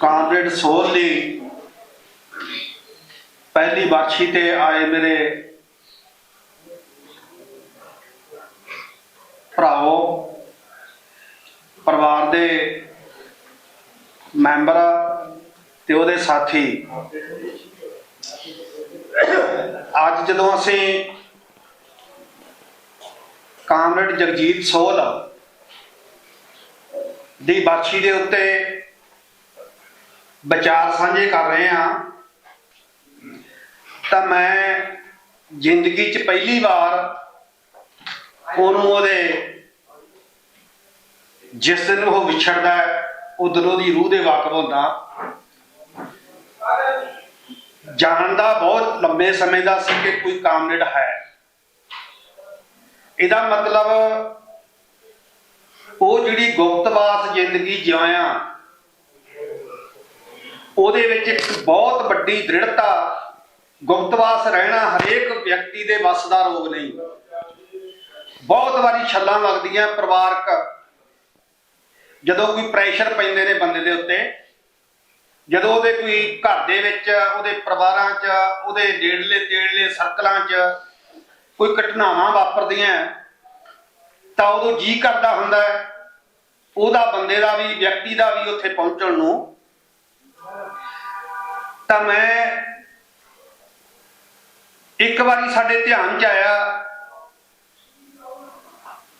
Comrade ਸੋਲ ਲਈ ਪਹਿਲੀ ਬਾਛੀ ਤੇ ਆਏ ਮੇਰੇ ਭਰਾਓ ਪਰਿਵਾਰ ਦੇ ਮੈਂਬਰ ਤੇ ਉਹਦੇ ਸਾਥੀ। ਅੱਜ ਜਦੋਂ ਅਸੀਂ ਕਾਮਰੇਡ ਜਗਜੀਤ ਸੋਲ ਦੀ ਬਾਛੀ ਦੇ ਉੱਤੇ ਵਿਚਾਰ ਸਾਂਝੇ ਕਰ ਰਹੇ ਹਾਂ। ਤਾਂ ਮੈਂ ਜ਼ਿੰਦਗੀ 'ਚ ਪਹਿਲੀ ਵਾਰ ਉਹਨੂੰ ਉਹਦੇ ਜਿਸ ਦਿਨ ਉਹ ਵਿਛੜਦਾ ਹੈ ਉਦੋਂ ਉਹਦੀ ਰੂਹ ਦੇ ਵਾਕਫ ਹੁੰਦਾ। ਜਾਣਦਾ ਬਹੁਤ ਲੰਬੇ ਸਮੇਂ ਦਾ ਸੀ ਕਿ ਕੋਈ ਕਾਮਰੇਡ ਹੈ। ਇਹਦਾ ਮਤਲਬ ਉਹ ਜਿਹੜੀ ਗੁਪਤਵਾਸ ਜ਼ਿੰਦਗੀ ਜਿਉਇਆ ਉਹਦੇ ਵਿੱਚ ਇੱਕ ਬਹੁਤ ਵੱਡੀ ਦ੍ਰਿੜਤਾ ਗੁਪਤਵਾਸ ਰਹਿਣਾ ਹਰੇਕ ਵਿਅਕਤੀ ਦੇ ਵੱਸ ਦਾ ਰੋਗ ਨਹੀਂ। ਬਹੁਤ ਵਾਰੀ ਛੱਲਾਂ ਲੱਗਦੀਆਂ ਪਰਿਵਾਰਕ, ਜਦੋਂ ਕੋਈ ਪ੍ਰੈਸ਼ਰ ਪੈਂਦੇ ਨੇ ਬੰਦੇ ਦੇ ਉੱਤੇ, ਜਦੋਂ ਉਹਦੇ ਕੋਈ ਘਰ ਦੇ ਵਿੱਚ, ਉਹਦੇ ਪਰਿਵਾਰਾਂ 'ਚ, ਉਹਦੇ ਨੇੜਲੇ ਤੇੜਲੇ ਸਰਕਲਾਂ 'ਚ ਕੋਈ ਘਟਨਾਵਾਂ ਵਾਪਰਦੀਆਂ, ਤਾਂ ਉਦੋਂ ਜੀ ਕਰਦਾ ਹੁੰਦਾ ਉਹਦਾ, ਬੰਦੇ ਦਾ ਵੀ, ਵਿਅਕਤੀ ਦਾ ਵੀ ਉੱਥੇ ਪਹੁੰਚਣ ਨੂੰ ਤਾਂ ਮੈਂ ਇੱਕ ਵਾਰੀ ਸਾਡੇ ਧਿਆਨ 'ਚ ਆਇਆ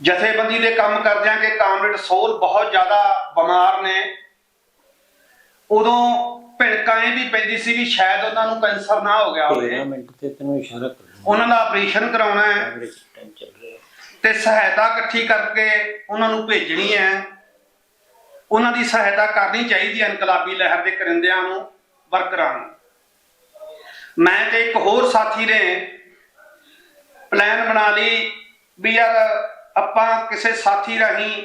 ਜਥੇਬੰਦੀ ਦੇ ਕੰਮ ਕਰਦਿਆਂ ਕਿ ਕਾਮਰੇਡ ਸੋਲ ਬਹੁਤ ਜ਼ਿਆਦਾ ਬਿਮਾਰ ਨੇ। ਉਦੋਂ ਭਿਣਕਾਂ ਇਹ ਵੀ ਪੈਂਦੀ ਸੀ ਵੀ ਸ਼ਾਇਦ ਉਹਨਾਂ ਨੂੰ ਕੈਂਸਰ ਨਾ ਹੋ ਗਿਆ ਹੋਵੇ। 13 ਮਿੰਟ ਤੇ ਤੈਨੂੰ ਇਸ਼ਾਰਾ ਕਰ ਉਹਨਾਂ ਦਾ ਆਪਰੇਸ਼ਨ ਕਰਾਉਣਾ ਹੈ ਤੇ ਸਹਾਇਤਾ ਇਕੱਠੀ ਕਰਕੇ ਉਹਨਾਂ ਨੂੰ ਭੇਜਣੀ ਹੈ। ਉਹਨਾਂ ਦੀ ਸਹਾਇਤਾ ਕਰਨੀ ਚਾਹੀਦੀ ਹੈ ਇਨਕਲਾਬੀ ਲਹਿਰ ਦੇ ਕਰਿੰਦਿਆਂ ਨੂੰ, ਵਰਕਰਾਂ ਨੂੰ। ਮੈਂ ਤੇ ਇੱਕ ਹੋਰ ਸਾਥੀ ਨੇ ਪਲਾਨ ਬਣਾ ਲਈ ਵੀ ਯਾਰ ਆਪਾਂ ਕਿਸੇ ਸਾਥੀ ਰਾਹੀਂ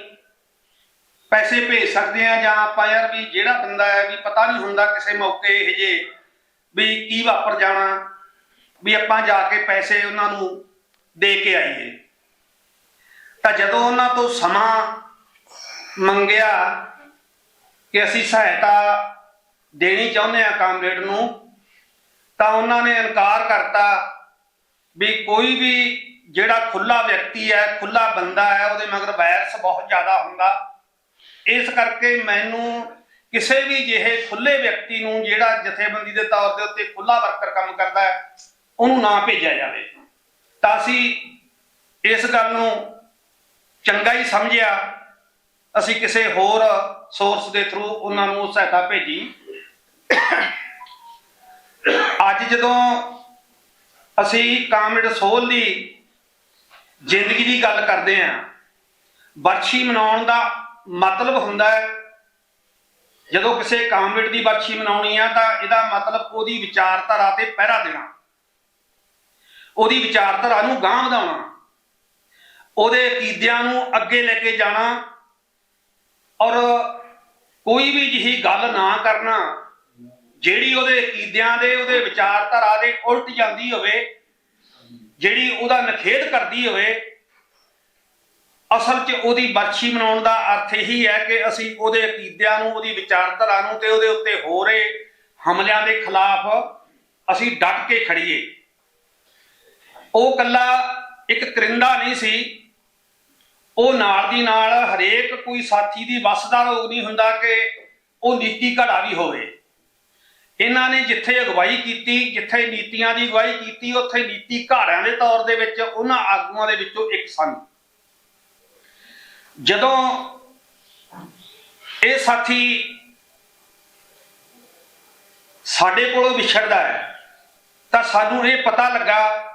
ਪੈਸੇ ਭੇਜ ਸਕਦੇ ਆ ਜਾਂ ਆਪਾਂ ਯਾਰ ਵੀ ਜਿਹੜਾ ਬੰਦਾ ਹੈ ਵੀ ਪਤਾ ਨਹੀਂ ਹੁੰਦਾ ਕਿਸੇ ਮੌਕੇ ਇਹ ਜੇ ਵੀ ਕੀ ਵਾਪਰ ਜਾਣਾ, ਵੀ ਆਪਾਂ ਜਾ ਕੇ ਪੈਸੇ ਉਹਨਾਂ ਨੂੰ ਦੇ ਕੇ ਆਈਏ। ਤਾਂ ਜਦੋਂ ਉਹਨਾਂ ਤੋਂ ਸਮਾਂ ਮੰਗਿਆ ਕਿ ਅਸੀਂ ਸਹਾਇਤਾ ਦੇਣੀ ਚਾਹੁੰਦੇ ਆ ਕਾਮਰੇਡ ਨੂੰ, ਤਾਂ ਉਹਨਾਂ ਨੇ ਇਨਕਾਰ ਕਰਤਾ ਵੀ ਕੋਈ ਵੀ ਜਿਹੜਾ ਖੁੱਲਾ ਵਿਅਕਤੀ ਹੈ ਖੁੱਲਾ ਬੰਦਾ ਹੈ, ਉਹਦੇ ਮਗਰ ਵਾਇਰਸ ਬਹੁਤ ਜ਼ਿਆਦਾ ਹੁੰਦਾ। ਇਸ ਕਰਕੇ ਮੈਨੂੰ ਕਿਸੇ ਵੀ ਜਿਹੇ ਖੁੱਲੇ ਵਿਅਕਤੀ ਨੂੰ ਜਿਹੜਾ ਜਥੇਬੰਦੀ ਦੇ ਤੌਰ ਦੇ ਉੱਤੇ ਖੁੱਲਾ ਵਰਕਰ ਕੰਮ ਕਰਦਾ ਹੈ, ਉਹਨੂੰ ਨਾ ਭੇਜਿਆ ਜਾਵੇ। ਤਾਂ ਅਸੀਂ ਇਸ ਗੱਲ ਨੂੰ ਚੰਗਾ ਹੀ ਸਮਝਿਆ। ਅਸੀਂ ਕਿਸੇ ਹੋਰ ਸੋਰਸ ਦੇ ਥਰੂ ਉਹਨਾਂ ਨੂੰ ਸਹਾਇਤਾ ਭੇਜੀ। ਅੱਜ ਜਦੋਂ ਅਸੀਂ ਕਾਮਰੇਡ ਸੋਲ ਦੀ ਜ਼ਿੰਦਗੀ ਦੀ ਗੱਲ ਕਰਦੇ ਆਂ ਬਰਛੀ ਮਨਾਉਣ ਦਾ ਮਤਲਬ ਹੁੰਦਾ ਹੈ, ਜਦੋਂ ਕਿਸੇ ਕਾਮਰੇਡ ਦੀ ਵਰਸ਼ੀ ਮਨਾਉਣੀ ਆ ਤਾਂ ਇਹਦਾ ਮਤਲਬ ਉਹਦੀ ਵਿਚਾਰਧਾਰਾ ਤੇ ਪਹਿਰਾ ਦੇਣਾ, ਉਹਦੀ ਵਿਚਾਰਧਾਰਾ ਨੂੰ ਗਾਂਹ ਵਧਾਉਣਾ, ਉਹਦੇ ਅਕੀਦਿਆਂ ਨੂੰ ਅੱਗੇ ਲੈ ਕੇ ਜਾਣਾ ਔਰ ਕੋਈ ਵੀ ਜਿਹੀ ਗੱਲ ਨਾ ਕਰਨਾ, ਜਿਹੜੀ ਉਹਦੇ ਅਕੀਦਿਆਂ ਦੇ, ਉਹਦੇ ਵਿਚਾਰਧਾਰਾ ਦੇ ਉਲਟ ਜਾਂਦੀ ਹੋਵੇ, ਜਿਹੜੀ ਉਹਦਾ ਨਖੇਧ ਕਰਦੀ ਹੋਵੇ, ਅਸਲ 'ਚ ਉਹਦੀ ਬਖਸ਼ੀ ਮਨਾਉਣ ਦਾ ਅਰਥ ਇਹੀ ਹੈ ਕਿ ਅਸੀਂ ਉਹਦੇ ਅਕੀਦਿਆਂ ਨੂੰ, ਉਹਦੀ ਵਿਚਾਰਧਾਰਾ ਨੂੰ ਤੇ ਉਹਦੇ ਉੱਤੇ ਹੋ ਰਹੇ ਹਮਲਿਆਂ ਦੇ ਖਿਲਾਫ ਅਸੀਂ ਡਟ ਕੇ ਖੜੀਏ ਉਹ ਕੱਲਾ ਇੱਕ ਕਰਿੰਦਾ ਨਹੀਂ ਸੀ ਉਹ ਨਾਲ ਦੀ ਨਾਲ ਹਰੇਕ ਕੋਈ ਸਾਥੀ ਦੀ ਵੱਸ ਦਾ ਰੋਗ ਨਹੀਂ ਹੁੰਦਾ ਕਿ ਉਹ ਨੀਤੀ ਘੜਾ ਵੀ ਹੋਵੇ। ਇਹਨਾਂ ਨੇ ਜਿੱਥੇ ਅਗਵਾਈ ਕੀਤੀ, ਜਿੱਥੇ ਨੀਤੀਆਂ ਦੀ ਅਗਵਾਈ ਕੀਤੀ, ਉੱਥੇ ਨੀਤੀ ਘਾੜਿਆਂ ਦੇ ਤੌਰ ਦੇ ਵਿੱਚ, ਉਹਨਾਂ ਆਗੂਆਂ ਦੇ ਵਿੱਚੋਂ ਇੱਕ ਸਨ। ਜਦੋਂ ਇਹ ਸਾਥੀ ਸਾਡੇ ਕੋਲੋਂ ਵਿਛੜਦਾ ਹੈ, ਤਾਂ ਸਾਨੂੰ ਇਹ ਪਤਾ ਲੱਗਾ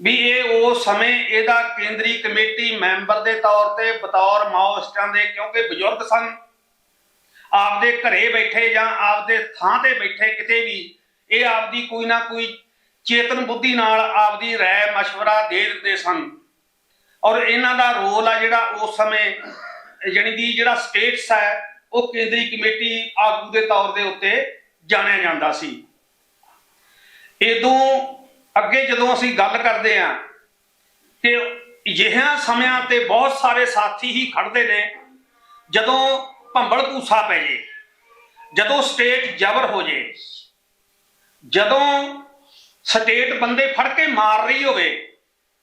ਵੀ ਇਹ ਉਸ ਸਮੇਂ ਇਹਦਾ ਕੇਂਦਰੀ ਕਮੇਟੀ ਮੈਂਬਰ ਦੇ ਤੌਰ ਤੇ ਬਤੌਰ ਮਾਓਇਸਟਾਂ ਦੇ ਕਿਉਂਕਿ ਬਜ਼ੁਰਗ ਸਨ ਆਪਦੇ ਘਰੇ ਬੈਠੇ ਜਾਂ ਆਪਦੇ ਥਾਂ ਤੇ ਬੈਠੇ ਕਿਤੇ ਵੀ ਇਹ ਆਪਦੀ ਕੋਈ ਨਾ ਕੋਈ ਚੇਤਨ ਬੁੱਧੀ ਨਾਲ ਆਪਦੀ ਰਾਏ مشورہ ਦੇ ਦਿੰਦੇ ਸਨ ਔਰ ਇਹਨਾਂ ਦਾ ਰੋਲ ਆ ਜਿਹੜਾ ਉਸ ਸਮੇਂ ਜਾਣੀ ਦੀ ਜਿਹੜਾ ਸਟੇਟਸ ਹੈ ਉਹ ਕੇਂਦਰੀ ਕਮੇਟੀ ਆਗੂ ਦੇ ਤੌਰ ਦੇ ਉੱਤੇ ਜਾਣਿਆ ਜਾਂਦਾ ਸੀ ਇਦੋਂ ਅੱਗੇ ਜਦੋਂ ਅਸੀਂ ਗੱਲ ਕਰਦੇ ਹਾਂ ਕਿ ਅਜਿਹਿਆਂ ਸਮਿਆਂ ਤੇ ਬਹੁਤ ਸਾਰੇ ਸਾਥੀ ਹੀ ਖੜਦੇ ਨੇ, ਜਦੋਂ ਭੰਬਲ ਪੂਸਾ ਪੈ ਜੇ, ਜਦੋਂ ਸਟੇਟ ਜ਼ਬਰ ਹੋ ਜੇ, ਜਦੋਂ ਸਟੇਟ ਬੰਦੇ ਫੜ ਕੇ ਮਾਰ ਰਹੀ ਹੋਵੇ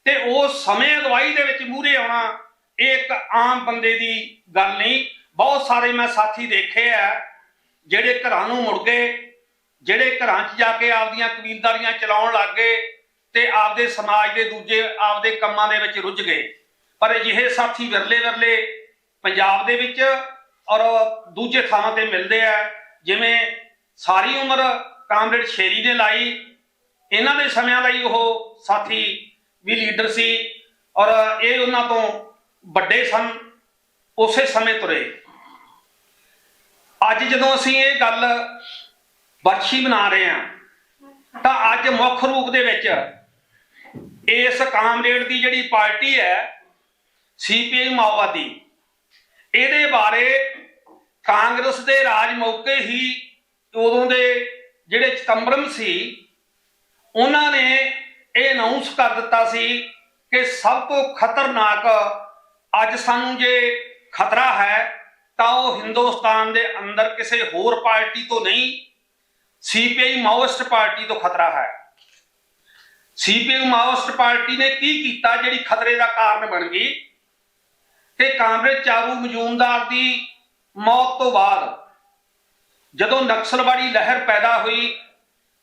ਤੇ ਉਹ ਸਮੇਂ ਅਗਵਾਈ ਦੇ ਵਿੱਚ ਮੂਹਰੇ ਆਉਣਾ ਇਹ ਇੱਕ ਆਮ ਬੰਦੇ ਦੀ ਗੱਲ ਨਹੀਂ। ਬਹੁਤ ਸਾਰੇ ਮੈਂ ਸਾਥੀ ਦੇਖੇ ਆ ਜਿਹੜੇ ਘਰਾਂ ਨੂੰ ਮੁੜ ਗਏ ਜਿਹੜੇ ਘਰਾਂ 'ਚ ਜਾ ਕੇ ਆਪਦੀਆਂ ਕਬੀਲਦਾਰੀਆਂ ਚਲਾਉਣ ਲੱਗ ਗਏ ਤੇ ਆਪਦੇ ਸਮਾਜ ਦੇ ਦੂਜੇ, ਆਪਦੇ ਕੰਮਾਂ ਦੇ ਵਿੱਚ ਰੁੱਝ ਗਏ। ਪਰ ਅਜਿਹੇ ਸਾਥੀ ਵਿਰਲੇ ਵਿਰਲੇ ਪੰਜਾਬ ਦੇ ਵਿੱਚ ਔਰ ਦੂਜੇ ਥਾਵਾਂ ਤੇ ਮਿਲਦੇ ਆ, ਜਿਵੇਂ ਸਾਰੀ ਉਮਰ ਕਾਮਰੇਡ ਸ਼ੇਰੀ ਨੇ ਲਾਈ, ਇਹਨਾਂ ਦੇ ਸਮਿਆਂ ਦਾ ਹੀ ਉਹ ਸਾਥੀ ਵੀ ਲੀਡਰ ਸੀ ਔਰ ਇਹ ਉਹਨਾਂ ਤੋਂ ਵੱਡੇ ਸਨ, ਉਸੇ ਸਮੇਂ ਤੁਰੇ। ਅੱਜ ਜਦੋਂ ਅਸੀਂ ਇਹ ਗੱਲ ਵਰਸ਼ੀ ਬਣਾ ਰਹੇ ਹਾਂ। ਤਾਂ ਅੱਜ ਮੁੱਖ ਰੂਪ ਦੇ ਵਿੱਚ ਇਸ ਕਾਮਰੇਡ ਦੀ ਜਿਹੜੀ ਪਾਰਟੀ ਹੈ ਸੀਪੀਆਈ ਮਾਓਵਾਦੀ, ਇਹਦੇ ਬਾਰੇ ਕਾਂਗਰਸ ਦੇ ਰਾਜ ਮੌਕੇ ਹੀ ਉਦੋਂ ਦੇ ਜਿਹੜੇ ਚਤੰਬਰਮ ਸੀ, ਉਹਨਾਂ ਨੇ ਇਹ ਅਨਾਉਂਸ ਕਰ ਦਿੱਤਾ ਸੀ ਕਿ ਸਭ ਤੋਂ ਖਤਰਨਾਕ ਅੱਜ ਸਾਨੂੰ ਜੇ ਖਤਰਾ ਹੈ, ਤਾਂ ਉਹ ਹਿੰਦੁਸਤਾਨ ਦੇ ਅੰਦਰ ਕਿਸੇ ਹੋਰ ਪਾਰਟੀ ਤੋਂ ਨਹੀਂ ਸੀਪੀਆਈ ਮਾਓਇਸਟ ਪਾਰਟੀ ਤੋਂ ਖਤਰਾ ਹੈ। ਸੀਪੀਆਈ ਮਾਓਇਸਟ ਪਾਰਟੀ ਨੇ ਕੀ ਕੀਤਾ ਜਿਹੜੀ ਖਤਰੇ ਦਾ ਕਾਰਨ ਬਣ ਗਈ? ਕਿ ਕਾਂਗਰਸ ਚਾਰੂ ਮਜੂਮਦਾਰ ਦੀ ਮੌਤ ਤੋਂ ਬਾਅਦ ਜਦੋਂ ਨਕਸਲਵਾੜੀ ਲਹਿਰ ਪੈਦਾ ਹੋਈ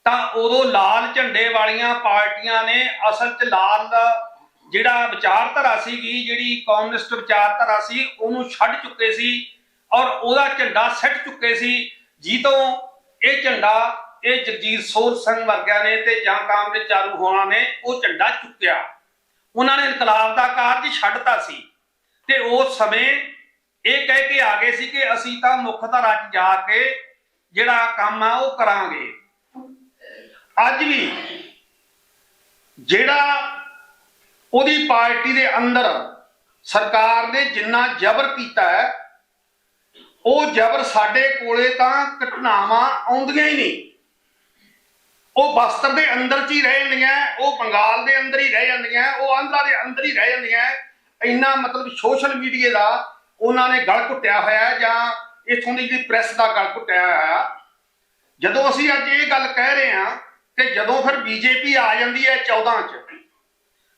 ਤਾਂ ਉਦੋਂ ਲਾਲ ਝੰਡੇ ਵਾਲੀਆਂ ਪਾਰਟੀਆਂ ਨੇ ਅਸਲ 'ਚ ਲਾਲ ਜਿਹੜਾ ਵਿਚਾਰਧਾਰਾ ਸੀਗੀ, ਜਿਹੜੀ ਕਮਿਊਨਿਸਟ ਵਿਚਾਰਧਾਰਾ ਸੀ, ਉਹਨੂੰ ਛੱਡ ਚੁੱਕੇ ਸੀ ਔਰ ਉਹਦਾ ਝੰਡਾ ਸਿੱਟ ਚੁੱਕੇ ਸੀ। ਜਿੱਦੋਂ ਇਹ ਝੰਡਾ ਇਹ ਜਗਜੀਤ ਸੋਰ ਸਿੰਘ ਵਰਗਿਆਂ ਨੇ ਤੇ ਜਾਂ ਕਾਂਗਰਸ ਚਾਰੂ ਹੋਣਾ ਨੇ ਉਹ ਝੰਡਾ ਚੁੱਕਿਆ। ਉਹਨਾਂ ਨੇ ਇਨਕਲਾਬ ਦਾ ਕਾਰਜ ਛੱਡਤਾ ਸੀ ਤੇ ਉਸ ਸਮੇਂ ਇਹ ਕਹਿ ਕੇ ਆ ਗਏ ਸੀ ਕਿ ਅਸੀਂ ਤਾਂ ਮੁੱਖ ਧਾਰਾ 'ਚ ਜਾ ਕੇ ਜਿਹੜਾ ਕੰਮ ਆ ਉਹ ਕਰਾਂਗੇ। ਅੱਜ ਵੀ ਜਿਹੜਾ ਉਹਦੀ ਪਾਰਟੀ ਦੇ ਅੰਦਰ ਸਰਕਾਰ ਨੇ ਜਿੰਨਾ ਜ਼ਬਰ ਕੀਤਾ ਹੈ ਉਹ ਜ਼ਬਰ ਸਾਡੇ ਕੋਲੇ ਤਾਂ ਘਟਨਾਵਾਂ ਆਉਂਦੀਆਂ ਹੀ ਨਹੀਂ। ਉਹ ਬਸਤਰ ਦੇ ਅੰਦਰ 'ਚ ਹੀ ਰਹਿ ਜਾਂਦੀਆਂ, ਉਹ ਬੰਗਾਲ ਦੇ ਅੰਦਰ ਹੀ ਰਹਿ ਜਾਂਦੀਆਂ, ਉਹ ਆਂਧਰਾ ਦੇ ਅੰਦਰ ਹੀ ਰਹਿ ਜਾਂਦੀਆਂ। ਇੰਨਾ ਮਤਲਬ ਸੋਸ਼ਲ ਮੀਡੀਆ ਦਾ ਉਹਨਾਂ ਨੇ ਗਲ ਘੁੱਟਿਆ ਹੋਇਆ ਜਾਂ ਇਥੋਂ ਦੀ ਜਿਹੜੀ ਪ੍ਰੈਸ ਦਾ ਗਲ ਘੁੱਟਿਆ ਹੋਇਆ ਜਦੋਂ ਅਸੀਂ ਅੱਜ ਇਹ ਗੱਲ ਕਹਿ ਰਹੇ ਹਾਂ ਕਿ ਜਦੋਂ ਫਿਰ ਬੀਜੇਪੀ ਆ ਜਾਂਦੀ ਹੈ 14 ਚ,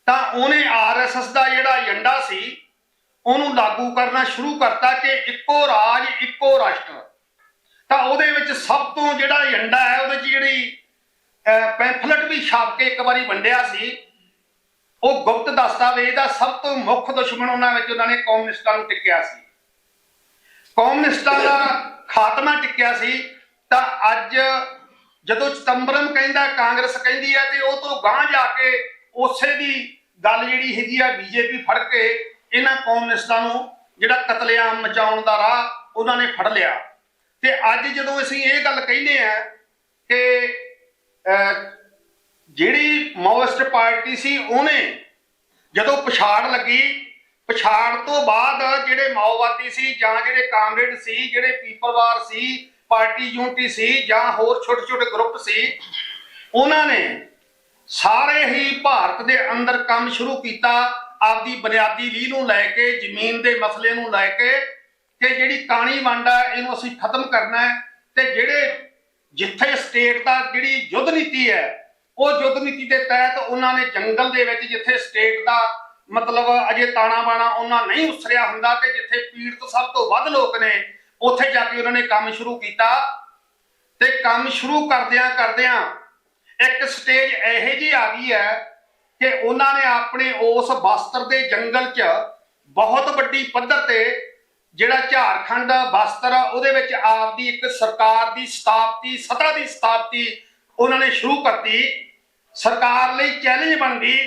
ਤਾਂ ਉਹਨੇ ਆਰਐਸਐਸ ਦਾ ਜਿਹੜਾ ਏਜੰਡਾ ਸੀ ਉਹਨੂੰ ਲਾਗੂ ਕਰਨਾ ਸ਼ੁਰੂ ਕਰਤਾ ਕਿ ਇੱਕੋ ਰਾਜ, ਇੱਕੋ ਰਾਸ਼ਟਰ। ਤਾਂ ਉਹਦੇ ਵਿੱਚ ਸਭ ਤੋਂ ਜਿਹੜਾ ਏਜੰਡਾ ਹੈ, ਉਹਦੇ ਚ ਜਿਹੜੀ ਪੈਂਫਲਟ ਵੀ ਛਾਪ ਕੇ ਇੱਕ ਵਾਰੀ ਵੰਡਿਆ ਸੀ, ਉਹ ਗੁਪਤ ਦਸਤਾਵੇਜ਼ ਦਾ ਸਭ ਤੋਂ ਮੁੱਖ ਦੁਸ਼ਮਣ ਉਹਨਾਂ ਵਿੱਚ ਉਹਨਾਂ ਨੇ ਕਮਿਊਨਿਸਟਾਂ ਨੂੰ ਟਿਕਿਆ ਸੀ। ਕਮਿਊਨਿਸਟਾਂ ਦਾ ਖਾਤਮਾ ਟਿਕਿਆ ਸੀ, ਤਾਂ ਅੱਜ ਜਦੋਂ ਚਤੰਬਰਮ ਕਹਿੰਦਾ, ਕਾਂਗਰਸ ਕਹਿੰਦੀ ਹੈ ਤੇ ਉਹ ਤੋਂ ਗਾਂਹ ਜਾ ਕੇ ਉਸੇ ਦੀ ਗੱਲ ਜਿਹੜੀ ਹੈਗੀ ਆ, ਬੀਜੇਪੀ ਫੜ ਕੇ ਇਹਨਾਂ ਕਮਿਊਨਿਸਟਾਂ ਨੂੰ ਜਿਹੜਾ ਕਤਲੇਆਮ ਮਚਾਉਣ ਦਾ ਰਾਹ ਉਹਨਾਂ ਨੇ ਫੜ ਲਿਆ। ਤੇ ਅੱਜ ਜਦੋਂ ਅਸੀਂ ਇਹ ਗੱਲ ਕਹਿੰਦੇ ਆ ਕਿ ਜਿਹੜੀ ਮਾਓਇਸਟ ਪਾਰਟੀ ਸੀ ਉਹਨੇ ਜਦੋਂ ਪਛਾੜ ਲੱਗੀ, ਪਛਾੜ ਤੋਂ ਬਾਅਦ ਜਿਹੜੇ ਮਾਓਵਾਦੀ ਸੀ ਜਾਂ ਜਿਹੜੇ ਕਾਮਰੇਡ ਸੀ, ਜਿਹੜੇ ਪੀਪਲਵਾਰ ਸੀ, ਪਾਰਟੀ ਯੂਨਿਟੀ ਸੀ ਜਾਂ ਹੋਰ ਛੋਟੇ ਛੋਟੇ ਗਰੁੱਪ ਸੀ, ਉਹਨਾਂ ਨੇ ਸਾਰੇ ਹੀ ਭਾਰਤ ਦੇ ਅੰਦਰ ਕੰਮ ਸ਼ੁਰੂ ਕੀਤਾ ਆਪਦੀ ਬੁਨਿਆਦੀ ਲੀਹ ਨੂੰ ਲੈ ਕੇ, ਜ਼ਮੀਨ ਦੇ ਮਸਲੇ ਨੂੰ ਲੈ ਕੇ ਕਿ ਜਿਹੜੀ ਕਾਣੀ ਵੰਡ ਹੈ ਇਹਨੂੰ ਅਸੀਂ ਖਤਮ ਕਰਨਾ ਹੈ ਤੇ ਜਿਹੜੇ ਜਿੱਥੇ ਸਟੇਟ ਦਾ ਜਿਹੜੀ ਯੁੱਧ ਨੀਤੀ ਹੈ, ਉਹ ਯੁੱਧ ਨੀਤੀ ਦੇ ਤਹਿਤ ਉਹਨਾਂ ਨੇ ਜੰਗਲ ਦੇ ਵਿੱਚ ਜਿੱਥੇ ਸਟੇਟ ਦਾ ਮਤਲਬ ਅਜੇ ਤਾਣਾ ਬਾਣਾ ਉਹਨਾਂ ਨਹੀਂ ਉਸਰਿਆ ਹੁੰਦਾ ਤੇ ਜਿੱਥੇ ਪੀੜਤ ਸਭ ਤੋਂ ਵੱਧ ਲੋਕ ਨੇ, ਉੱਥੇ ਜਾ ਕੇ ਉਹਨਾਂ ਨੇ ਕੰਮ ਸ਼ੁਰੂ ਕੀਤਾ। ਤੇ ਕੰਮ ਸ਼ੁਰੂ ਕਰਦਿਆਂ ਕਰਦਿਆਂ ਇੱਕ ਸਟੇਜ ਇਹੋ ਜੀ ਆ ਗਈ ਹੈ ਕਿ ਉਹਨਾਂ ਨੇ ਆਪਣੇ ਉਸ ਬਸਤਰ ਦੇ ਜੰਗਲ 'ਚ ਬਹੁਤ ਵੱਡੀ ਪੱਧਰ ਤੇ ਜਿਹੜਾ ਝਾਰਖੰਡ ਬਸਤਰ, ਉਹਦੇ ਵਿੱਚ ਆਪਦੀ ਇੱਕ ਸਰਕਾਰ ਦੀ ਸਥਾਪਤੀ, ਸਤਾ ਦੀ ਸਥਾਪਤੀ ਉਹਨਾਂ ਨੇ ਸ਼ੁਰੂ ਕਰਤੀ। ਸਰਕਾਰ ਲਈ ਚੈਲੰਜ ਬਣ ਗਈ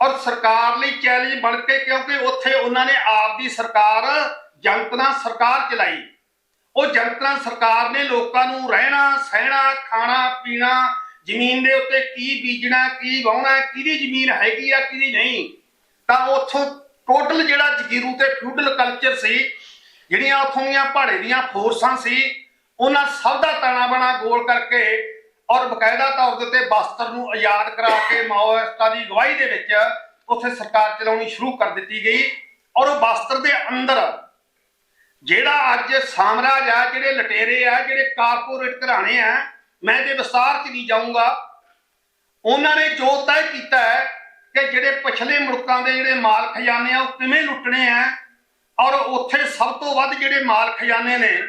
ਔਰ ਸਰਕਾਰ ਲਈ ਚੈਲੰਜ ਬਣ ਕੇ ਕਿਉਂਕਿ ਉੱਥੇ ਉਹਨਾਂ ਨੇ ਆਪਦੀ ਸਰਕਾਰ, ਜਨਤਨਾ ਸਰਕਾਰ ਚਲਾਈ। ਉਹ ਜਨਤਨਾ ਸਰਕਾਰ ਨੇ ਲੋਕਾਂ ਨੂੰ ਰਹਿਣਾ, ਸਹਿਣਾ, ਖਾਣਾ, ਪੀਣਾ ਜ਼ਮੀਨ ਦੇ ਉੱਤੇ ਕੀ ਬੀਜਣਾ, ਕੀ ਵਾਹੁਣਾ, ਕਿਹਦੀ ਜ਼ਮੀਨ ਹੈਗੀ ਆ, ਕਿਹਦੀ ਨਹੀਂ, ਤਾਂ ਉੱਥੋਂ ਟੋਟਲ ਜਿਹੜਾ ਜਗੀਰੂ ਤੇ ਫਿਊਡਲ ਕਲਚਰ ਸੀ, ਜਿਹੜੀਆਂ ਉੱਥੋਂ ਦੀਆਂ ਪਹਾੜੇ ਦੀਆਂ ਫੋਰਸਾਂ ਸੀ, ਉਹਨਾਂ ਸਭ ਦਾ ਤਾਣਾ ਬਣਾ ਗੋਲ ਕਰਕੇ ਔਰ ਬਕਾਇਦਾ ਤੌਰ ਦੇ ਉੱਤੇ ਬਸਤਰ ਨੂੰ ਆਜ਼ਾਦ ਕਰਾ ਕੇ ਮਾਓਇਸਟਾਂ ਦੀ ਅਗਵਾਈ ਦੇ ਵਿੱਚ ਉੱਥੇ ਸਰਕਾਰ ਚਲਾਉਣੀ ਸ਼ੁਰੂ ਕਰ ਦਿੱਤੀ ਗਈ ਔਰ ਉਹ ਬਸਤਰ ਦੇ ਅੰਦਰ ਜਿਹੜਾ ਅੱਜ ਸਾਮਰਾਜ ਆ, ਜਿਹੜੇ ਲਟੇਰੇ ਆ, ਜਿਹੜੇ ਕਾਰਪੋਰੇਟ ਘਰਾਣੇ ਆ ਮੈਂ ਜੇ ਵਿਸਤਾਰ ਚ ਨਹੀਂ ਜਾਊਂਗਾ। ਉਹਨਾਂ ਨੇ ਜੋ ਤੈਅ ਕੀਤਾ ਹੈ ਕਿ ਜਿਹੜੇ ਪਿਛਲੇ ਮੁਲਕਾਂ ਦੇ ਜਿਹੜੇ ਮਾਲ ਖਜ਼ਾਨੇ ਆ, ਉਹ ਕਿਵੇਂ ਲੁੱਟਣੇ ਆ, ਔਰ ਉੱਥੇ ਸਭ ਤੋਂ ਵੱਧ ਜਿਹੜੇ ਮਾਲ ਖਜ਼ਾਨੇ ਨੇ,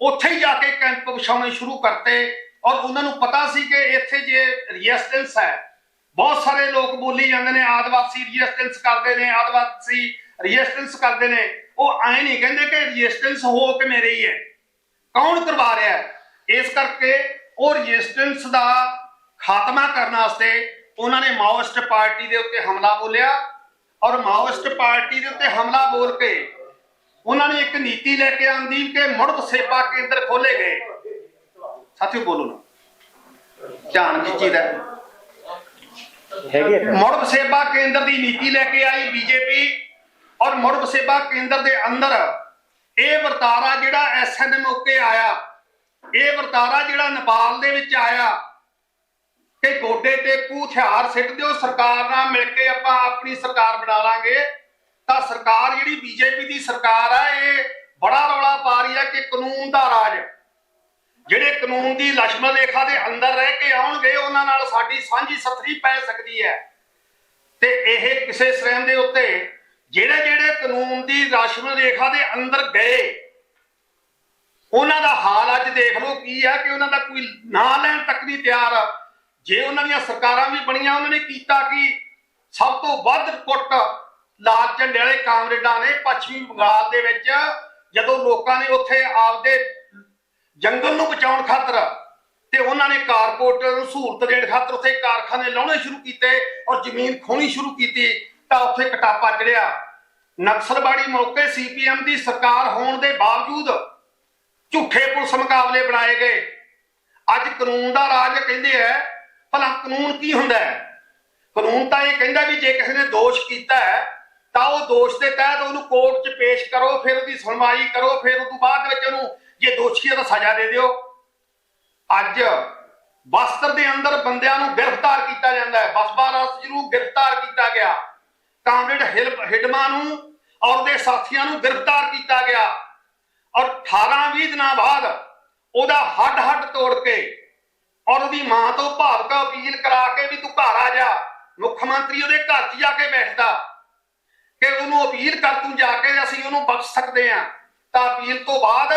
ਉੱਥੇ ਹੀ ਜਾ ਕੇ ਕੈਂਪ ਵਿਛਾਉਣੇ ਸ਼ੁਰੂ ਕਰਤੇ। ਔਰ ਉਹਨਾਂ ਨੂੰ ਪਤਾ ਸੀ ਕਿ ਇੱਥੇ ਜੇ ਰੈਜ਼ਿਸਟੈਂਸ ਹੈ, ਬਹੁਤ ਸਾਰੇ ਲੋਕ ਬੋਲੀ ਜਾਂਦੇ ਨੇ, ਆਦਿਵਾਸੀ ਰੈਜ਼ਿਸਟੈਂਸ ਕਰਦੇ ਨੇ, ਆਦਿਵਾਸੀ ਰੈਜ਼ਿਸਟੈਂਸ ਕਰਦੇ ਨੇ। ਉਹ ਐ ਨਹੀਂ ਕਹਿੰਦੇ ਕਿ ਰੈਜ਼ਿਸਟੈਂਸ ਹੋ ਕੇ ਮੇਰੇ ਹੀ ਹੈ। ਕੌਣ ਕਰਵਾ ਰਿਹਾ ਹੈ? ਇਸ ਕਰਕੇ ਉਹ ਰੈਜ਼ਿਸਟੈਂਸ ਦਾ ਖਾਤਮਾ ਕਰਨ ਵਾਸਤੇ ਉਹਨਾਂ ਨੇ ਮਾਓਇਸਟ ਪਾਰਟੀ ਦੇ ਉੱਤੇ ਹਮਲਾ ਬੋਲਿਆ ਔਰ ਮਾਓਇਸਟ ਪਾਰਟੀ ਦੇ ਉੱਤੇ ਹਮਲਾ ਬੋਲ ਕੇ ਉਹਨਾਂ ਨੇ ਇੱਕ ਨੀਤੀ ਲੈ ਕੇ ਆਂਦੀ ਕਿ ਮੁੜਦ ਸੇਵਾ ਕੇਂਦਰ ਖੋਲੇ ਗਏ। ਸਾਥੀਓ ਬੋਲੋ ਨਾ। ਧਿਆਨ ਖਿੱਚੀਦਾ ਹੈਗੇ ਆ। ਮੁੜਦ ਸੇਵਾ ਕੇਂਦਰ ਦੀ ਨੀਤੀ ਲੈ ਕੇ ਆਈ ਬੀਜੇਪੀ ਔਰ ਮੁੜਦ ਸੇਵਾ ਕੇਂਦਰ ਦੇ ਅੰਦਰ ਇਹ ਵਰਤਾਰਾ ਜਿਹੜਾ ਐਸਐਨਐਮ ਉੱਤੇ ਆਇਆ ਇਹ ਵਰਤਾਰਾ ਜਿਹੜਾ ਨੇਪਾਲ ਦੇ ਵਿੱਚ ਆਇਆ ਕਿ ਗੋਡੇ ਤੇ ਹਥਿਆਰ ਸਿੱਟ ਦਿਓ, ਸਰਕਾਰ ਨਾਲ ਮਿਲ ਕੇ ਆਪਾਂ ਆਪਣੀ ਸਰਕਾਰ ਬਣਾ ਲਾਂਗੇ। ਤਾਂ ਸਰਕਾਰ ਜਿਹੜੀ ਬੀਜੇਪੀ ਦੀ ਸਰਕਾਰ ਆ, ਇਹ ਬੜਾ ਰੌਲਾ ਪਾ ਰਹੀ ਹੈ ਕਿ ਕਾਨੂੰਨ ਦਾ ਰਾਜ ਜਿਹੜੇ ਕਾਨੂੰਨ ਦੀ ਲక్ష్ਮਣ ਰੇਖਾ ਦੇ ਅੰਦਰ ਰਹਿ ਕੇ ਆਉਣਗੇ, ਉਹਨਾਂ ਨਾਲ ਸਾਡੀ ਸਾਂਝੀ ਸਥਰੀ ਪੈ ਸਕਦੀ ਹੈ। ਤੇ ਇਹ ਕਿਸੇ ਸ਼੍ਰੇਣ ਦੇ ਉੱਤੇ ਜਿਹੜੇ ਜਿਹੜੇ ਕਾਨੂੰਨ ਦੀ ਲక్ష్ਮਣ ਰੇਖਾ ਦੇ ਅੰਦਰ ਗਏ ਉਹਨਾਂ ਦਾ ਹਾਲ ਅੱਜ ਦੇਖ ਲਓ ਕੀ ਹੈ ਕਿ ਉਹਨਾਂ ਦਾ ਕੋਈ ਨਾਂ ਲੈਣ ਤੱਕ ਨਹੀਂ ਤਿਆਰ। ਜੇ ਉਹਨਾਂ ਦੀਆਂ ਸਰਕਾਰਾਂ ਵੀ ਬਣੀਆਂ, ਉਹਨਾਂ ਨੇ ਕੀਤਾ ਕਿ? ਸਭ ਤੋਂ ਵੱਧ ਕੁੱਟ ਲਾਲ ਝੰਡੇ ਵਾਲੇ ਕਾਮਰੇਡਾਂ ਨੇ ਪੱਛਮੀ ਬੰਗਾਲ ਦੇ ਵਿੱਚ, ਜਦੋਂ ਲੋਕਾਂ ਨੇ ਉੱਥੇ ਆਪਦੇ ਜੰਗਲ ਨੂੰ ਬਚਾਉਣ ਖਾਤਰ ਤੇ ਉਹਨਾਂ ਨੇ ਕਾਰਪੋਰੇਟ ਨੂੰ ਸਹੂਲਤ ਦੇਣ ਖਾਤਰ ਉੱਥੇ ਕਾਰਖਾਨੇ ਲਾਉਣੇ ਸ਼ੁਰੂ ਕੀਤੇ ਔਰ ਜ਼ਮੀਨ ਖੋਣੀ ਸ਼ੁਰੂ ਕੀਤੀ, ਤਾਂ ਉੱਥੇ ਕਟਾਪਾ ਚੜਿਆ ਨਕਸਲਵਾੜੀ ਮੌਕੇ ਸੀਪੀਐਮ ਦੀ ਸਰਕਾਰ ਹੋਣ ਦੇ ਬਾਵਜੂਦ ਝੂਠੇ ਪੁਲਿਸ ਮੁਕਾਬਲੇ ਬਣਾਏ ਗਏ। ਅੱਜ ਕਾਨੂੰਨ ਦਾ ਰਾਜ ਕਹਿੰਦੇ ਐ ਭਲਾ ਕਾਨੂੰਨ ਕੀ ਹੁੰਦਾ ਹੈ? ਕਾਨੂੰਨ ਤਾਂ ਇਹ ਕਹਿੰਦਾ ਵੀ ਜੇ ਕਿਸੇ ਨੇ ਦੋਸ਼ ਕੀਤਾ ਹੈ, ਤਾਂ ਉਹ ਦੋਸ਼ ਦੇ ਤਹਿਤ ਉਹਨੂੰ ਕੋਰਟ 'ਚ ਪੇਸ਼ ਕਰੋ, ਫਿਰ ਉਹਦੀ ਸੁਣਵਾਈ ਕਰੋ, ਫਿਰ ਉਸ ਤੋਂ ਬਾਅਦ ਵਿੱਚ ਉਹਨੂੰ ਜੇ ਦੋਸ਼ੀ ਹੈ ਤਾਂ ਸਜ਼ਾ ਦੇ ਦਿਓ। ਅੱਜ ਬਸਤਰ ਦੇ ਅੰਦਰ ਬੰਦਿਆਂ ਨੂੰ ਗ੍ਰਿਫਤਾਰ ਕੀਤਾ ਜਾਂਦਾ ਹੈ। ਬਸਬਾ ਰਸ ਨੂੰ ਗ੍ਰਿਫਤਾਰ ਕੀਤਾ ਗਿਆ। ਕਾਮਰੇਡ ਹਿਲ- ਹਿਡਮਾ ਨੂੰ ਔਰ ਉਹਦੇ ਸਾਥੀਆਂ ਨੂੰ ਗ੍ਰਿਫਤਾਰ ਕੀਤਾ ਗਿਆ। ਔਰ 18-20 ਦਿਨਾਂ ਬਾਅਦ ਉਹਦਾ ਹੱਡ ਹੱਡ ਤੋੜ ਕੇ ਔਰ ਉਹਦੀ ਮਾਂ ਤੋਂ ਭਾਵਕ ਅਪੀਲ ਕਰਾ ਕੇ ਵੀ ਤੂੰ ਘਰ ਆ ਜਾ, ਮੁੱਖ ਮੰਤਰੀ ਉਹਦੇ ਘਰ 'ਚ ਜਾ ਕੇ ਬੈਠਦਾ। ਕਿ ਉਹਨੂੰ ਅਪੀਲ ਕਰ ਤੂੰ ਜਾ ਕੇ ਅਸੀਂ ਉਹਨੂੰ ਬਖਸ਼ ਸਕਦੇ ਆ ਤਾਂ ਅਪੀਲ ਤੋਂ ਬਾਅਦ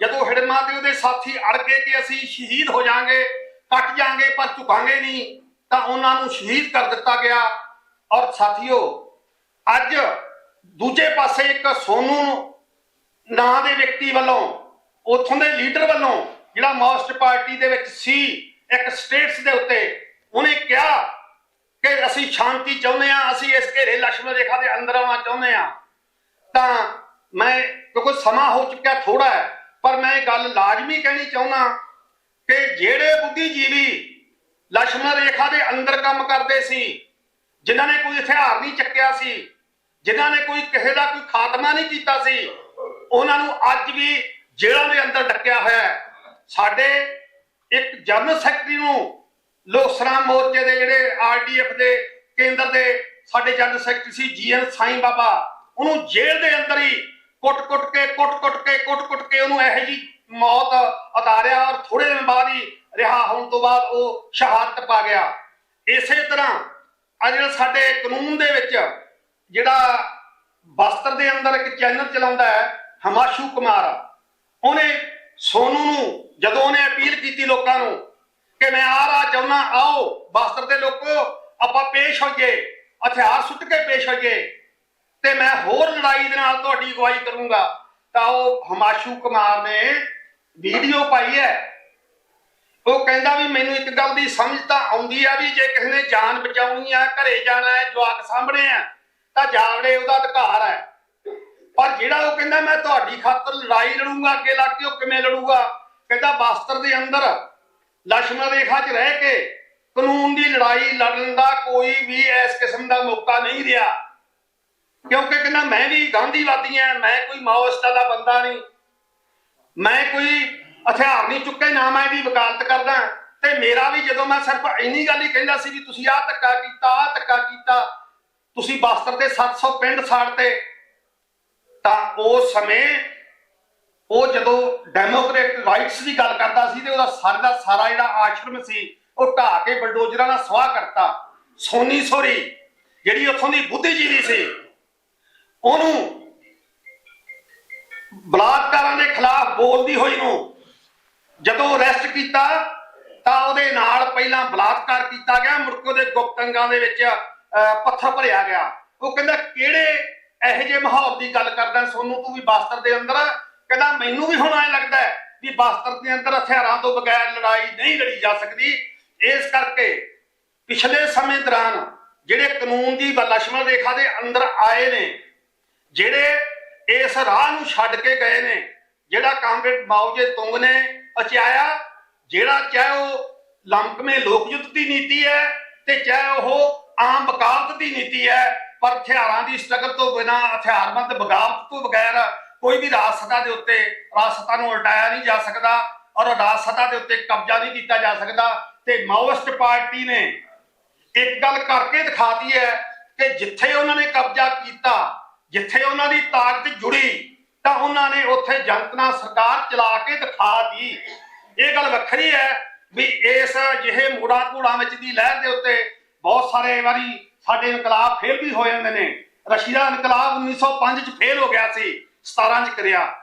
ਜਦੋਂ ਹਿਡਮਾ ਤੇ ਉਹਦੇ ਸਾਥੀ ਅੜ ਗਏ ਕਿ ਅਸੀਂ ਸ਼ਹੀਦ ਹੋ ਜਾਾਂਗੇ, ਕੱਟ ਜਾਾਂਗੇ ਪਰ ਝੁਕਾਂਗੇ ਨਹੀਂ, ਤਾਂ ਉਹਨਾਂ ਨੂੰ ਸ਼ਹੀਦ ਕਰ ਦਿੱਤਾ ਗਿਆ। ਔਰ ਸਾਥੀਓ, ਅੱਜ ਦੂਜੇ ਪਾਸੇ ਇੱਕ ਸੋਨੂ ਨਾਂ ਦੇ ਵਿਅਕਤੀ ਵੱਲੋਂ, ਉਥੋਂ ਦੇ ਲੀਡਰ ਵੱਲੋਂ ਜਿਹੜਾ ਮੋਸਟ ਪਾਰਟੀ ਦੇ ਵਿੱਚ ਸੀ, ਇੱਕ ਸਟੇਟਸ ਦੇ ਉੱਤੇ, ਉਹਨੇ ਕਿਹਾ ਕਿ ਅਸੀਂ ਸ਼ਾਂਤੀ ਚਾਹੁੰਦੇ ਆ ਅਸੀਂ ਇਸ ਘੇਰੇ ਲక్ష్ਮਣ ਰੇਖਾ ਦੇ ਅੰਦਰ ਆਉਣਾ ਚਾਹੁੰਦੇ ਆ ਤਾਂ ਮੈਂ, ਕਿਉਂਕਿ ਸਮਾਂ ਹੋ ਚੁੱਕਿਆ ਥੋੜਾ ਹੈ, ਪਰ ਮੈਂ ਇਹ ਗੱਲ ਲਾਜ਼ਮੀ ਕਹਿਣੀ ਚਾਹੁੰਦਾ ਕਿ ਜਿਹੜੇ ਬੁੱਧੀਜੀਵੀ ਲక్ష్ਮਣ ਰੇਖਾ ਦੇ ਅੰਦਰ ਕੰਮ ਕਰਦੇ ਸੀ, ਜਿਨ੍ਹਾਂ ਨੇ ਕੋਈ ਹਥਿਆਰ ਨਹੀਂ ਚੱਕਿਆ ਸੀ, ਜਿਨ੍ਹਾਂ ਨੇ ਕੋਈ ਕਿਸੇ ਦਾ ਕੋਈ ਖਾਤਮਾ ਨਹੀਂ ਕੀਤਾ ਸੀ ਉਹਨਾਂ ਨੂੰ ਅੱਜ ਵੀ ਜੇਲ੍ਹਾਂ ਦੇ ਅੰਦਰ ਡੱਕਿਆ ਹੋਇਆ ਹੈ। ਸਾਡੇ ਇੱਕ ਜਨਰਲ ਸੈਕਟਰੀ ਨੂੰ ਲੋਕ ਸਰਾਮ ਮੋਰਚੇ ਦੇ ਜਿਹੜੇ ਆਰਡੀਐਫ ਦੇ ਕੇਂਦਰ ਦੇ ਸਾਡੇ ਜਨਰਲ ਸੈਕਟਰੀ ਸੀ ਜੀਐਨ ਸਾਈਂ ਬਾਬਾ, ਉਹਨੂੰ ਜੇਲ੍ਹ ਦੇ ਅੰਦਰ ਹੀ ਕੁੱਟ-ਕੁੱਟ ਕੇ ਕੁੱਟ-ਕੁੱਟ ਕੇ ਕੁੱਟ-ਕੁੱਟ ਕੇ ਉਹਨੂੰ ਇਹੋ ਜੀ ਮੌਤ ਉਤਾਰਿਆ ਔਰ ਥੋੜੇ ਦਿਨ ਬਾਅਦ ਹੀ ਰਿਹਾ ਹੋਣ ਤੋਂ ਬਾਅਦ ਉਹ ਸ਼ਹਾਦਤ ਪਾ ਗਿਆ। ਇਸੇ ਤਰ੍ਹਾਂ ਆ ਜਿਹੜਾ ਸਾਡੇ ਕਾਨੂੰਨ ਦੇ ਵਿੱਚ ਜਿਹੜਾ ਬਸਤਰ ਦੇ ਅੰਦਰ ਇੱਕ ਚੈਨਲ ਚਲਾਉਂਦਾ ਹੈ ਹਮਾਸ਼ੂ ਕੁਮਾਰ, ਉਹਨੇ ਸੋਨੂ ਨੂੰ, ਜਦੋਂ ਉਹਨੇ ਅਪੀਲ ਕੀਤੀ ਲੋਕਾਂ ਨੂੰ ਕਿ ਮੈਂ ਆ ਰਹਾ ਚਾਹੁੰਦਾ, ਆਓ ਬਸਤਰ ਦੇ ਲੋਕੋ, ਆਪਾਂ ਪੇਸ਼ ਹੋਈਏ, ਹਥਿਆਰ ਸੁੱਟ ਕੇ ਪੇਸ਼ ਹੋਈਏ ਤੇ ਮੈਂ ਹੋਰ ਲੜਾਈ ਦੇ ਨਾਲ ਤੁਹਾਡੀ ਅਗਵਾਈ ਕਰੂੰਗਾ। ਤਾਂ ਉਹ ਹਮਾਸ਼ੂ ਕੁਮਾਰ ਨੇ ਵੀਡੀਓ ਪਾਈ ਹੈ। ਉਹ ਕਹਿੰਦਾ ਵੀ ਮੈਨੂੰ ਇੱਕ ਗੱਲ ਦੀ ਸਮਝ ਤਾਂ ਆਉਂਦੀ ਆ ਵੀ ਜੇ ਕਿਸੇ ਨੇ ਜਾਨ ਬਚਾਉਣੀ ਆ, ਘਰੇ ਜਾਣਾ ਹੈ, ਜਵਾਕ ਸਾਹਮਣੇ ਆ, ਤਾਂ ਜਾਵੜੇ ਉਹਦਾ ਅਧਿਕਾਰ ਹੈ। ਪਰ ਜਿਹੜਾ ਉਹ ਕਹਿੰਦਾ, ਮੈਂ ਤੁਹਾਡੀ ਖਾਤਰ ਲੜਾਈ ਲੜੂੰਗਾ, ਅੱਗੇ ਲੱਗ ਕੇ ਉਹ ਕਿਵੇਂ ਲੜੂਗਾ? ਕਹਿੰਦਾ, ਬਸਤਰ ਦੇ ਅੰਦਰ ਲక్ష్ਮਣ ਰੇਖਾ 'ਚ ਰਹਿ ਕੇ ਕਾਨੂੰਨ ਦੀ ਲੜਾਈ ਲੜਨ ਦਾ ਕੋਈ ਵੀ ਇਸ ਕਿਸਮ ਦਾ ਮੌਕਾ ਨਹੀਂ ਰਿਹਾ। ਕਿਉਂਕਿ ਕਹਿੰਦਾ, ਮੈਂ ਵੀ ਗਾਂਧੀਵਾਦੀ ਆ ਮੈਂ ਕੋਈ ਮਾਓਇਸਟ ਦਾ ਬੰਦਾ ਨਹੀਂ। ਮੈਂ ਕੋਈ ਹਥਿਆਰ ਨਹੀਂ ਚੁੱਕੇ, ਨਾ ਮੈਂ ਵੀ ਵਕਾਲਤ ਕਰਦਾ। ਤੇ ਮੇਰਾ ਵੀ ਜਦੋਂ ਮੈਂ ਸਿਰਫ ਇੰਨੀ ਗੱਲ ਹੀ ਕਹਿੰਦਾ ਸੀ ਵੀ ਤੁਸੀਂ ਆਹ ਧੱਕਾ ਕੀਤਾ, ਆਹ ਧੱਕਾ ਕੀਤਾ, ਤੁਸੀਂ ਬਾਸਤਰ ਦੇ 700 ਪਿੰਡ ਸਾੜਤੇ। ਤਾਂ ਉਸ ਸਮੇਂ ਉਹ ਜਦੋਂ ਡੈਮੋਕ੍ਰੇਟ ਰਾਈਟਸ ਦੀ ਗੱਲ ਕਰਦਾ ਸੀ ਤੇ ਉਹਦਾ ਸਾਰਾ ਦਾ ਸਾਰਾ ਜਿਹੜਾ ਆਸ਼ਰਮ ਸੀ ਉਹ ਢਾਹ ਕੇ ਬਲਡੋਜ਼ਰਾਂ ਨਾਲ ਸਵਾਹ ਕਰਤਾ। ਸੋਨੀ ਸੋਰੀ ਜਿਹੜੀ ਉੱਥੋਂ ਦੀ ਬੁੱਧੀਜੀਵੀ ਸੀ ਉਹਨੂੰ ਬਲਾਤਕਾਰਾਂ ਦੇ ਖਿਲਾਫ ਬੋਲਦੀ ਹੋਈ ਨੂੰ ਜਦੋਂ ਅਰੈਸਟ ਕੀਤਾ ਤਾਂ ਉਹਦੇ ਨਾਲ ਪਹਿਲਾਂ ਬਲਾਤਕਾਰ ਕੀਤਾ ਗਿਆ ਮੁੜ ਕੇ ਉਹਦੇ ਗੁਪਤ ਅੰਗਾਂ ਦੇ ਵਿੱਚ ਅਹ, ਪੱਥਰ ਭਰਿਆ ਗਿਆ। ਉਹ ਕਹਿੰਦਾ ਕਿਹੜੇ ਇਹੋ ਜਿਹੇ ਮਾਹੌਲ ਦੀ ਗੱਲ ਕਰਦਾ, ਸੋਨੂੰ ਤੂੰ ਵੀ ਬਾਸਤਰ ਦੇ ਅੰਦਰ ਕਹਿੰਦਾ, ਮੈਨੂੰ ਵੀ ਹੁਣ ਐ ਲੱਗਦਾ ਵੀ ਬਾਸਤਰ ਦੇ ਅੰਦਰ ਹਥਿਆਰਾਂ ਤੋਂ ਬਗੈਰ ਲੜਾਈ ਨਹੀਂ ਲੜੀ ਜਾ ਸਕਦੀ। ਇਸ ਕਰਕੇ ਪਿਛਲੇ ਸਮੇਂ ਦੌਰਾਨ ਜਿਹੜੇ ਕਾਨੂੰਨ ਦੀ ਲక్ష్ਮਣ ਰੇਖਾ ਦੇ ਅੰਦਰ ਆਏ ਨੇ, ਜਿਹੜੇ ਇਸ ਰਾਹ ਨੂੰ ਛੱਡ ਕੇ ਗਏ ਨੇ, ਜਿਹੜਾ ਕਾਂਗਰਸ ਮਾਉਜੇ ਤੁੰਗ ਨੇ ਅਚਾਇਆ ਜਿਹੜਾ ਚਾਹੇ ਉਹ ਲੰਕਮੇ ਲੋਕ ਯੁੱਧ ਦੀ ਨੀਤੀ ਹੈ ਤੇ ਚਾਹੇ ਉਹ ਆਮ ਬਗਾਵਤ ਦੀ ਨੀਤੀ ਹੈ ਪਰ ਹਥਿਆਰਾਂ ਦੀ ਸਟਰਗਲ ਤੋਂ ਬਿਨਾ, ਹਥਿਆਰਬੰਦ ਬਗਾਵਤ ਤੋਂ ਬਗੈਰ ਕੋਈ ਵੀ ਰਾਜ ਦੇ ਉੱਤੇ ਰਾਜ ਨੂੰ ਉਲਟਾਇਆ ਨਹੀਂ ਜਾ ਸਕਦਾ ਔਰ ਰਾਜ ਦੇ ਉੱਤੇ ਕਬਜ਼ਾ ਨਹੀਂ ਕੀਤਾ ਜਾ ਸਕਦਾ। ਤੇ ਮਾਓਇਸਟ ਪਾਰਟੀ ਨੇ ਇੱਕ ਗੱਲ ਕਰਕੇ ਦਿਖਾਤੀ ਹੈ ਕਿ ਜਿੱਥੇ ਉਹਨਾਂ ਨੇ ਕਬਜ਼ਾ ਕੀਤਾ, ਜਿੱਥੇ ਉਹਨਾਂ ਦੀ ਤਾਕਤ ਜੁੜੀ, ਤਾਂ ਉਹਨਾਂ ਨੇ ਉੱਥੇ ਜਨਤ ਨਾਲ ਸਰਕਾਰ ਚਲਾ ਕੇ ਦਿਖਾਤੀ ਇਹ ਗੱਲ ਵੱਖਰੀ ਹੈ ਵੀ ਇਸ ਜਿਹੇ ਮੋੜਾ ਘੋੜਾ ਵਿੱਚ ਦੀ ਲਹਿਰ ਦੇ ਉੱਤੇ ਬਹੁਤ ਸਾਰੇ ਵਾਰੀ ਸਾਡੇ ਇਨਕਲਾਬ ਫੇਲ ਵੀ ਹੋ ਜਾਂਦੇ ਨੇ। ਰਸ਼ੀਆ ਇਨਕਲਾਬ 1905 ਚ ਫੇਲ ਹੋ ਗਿਆ ਸੀ 17 ਚ ਕਰਿਆ।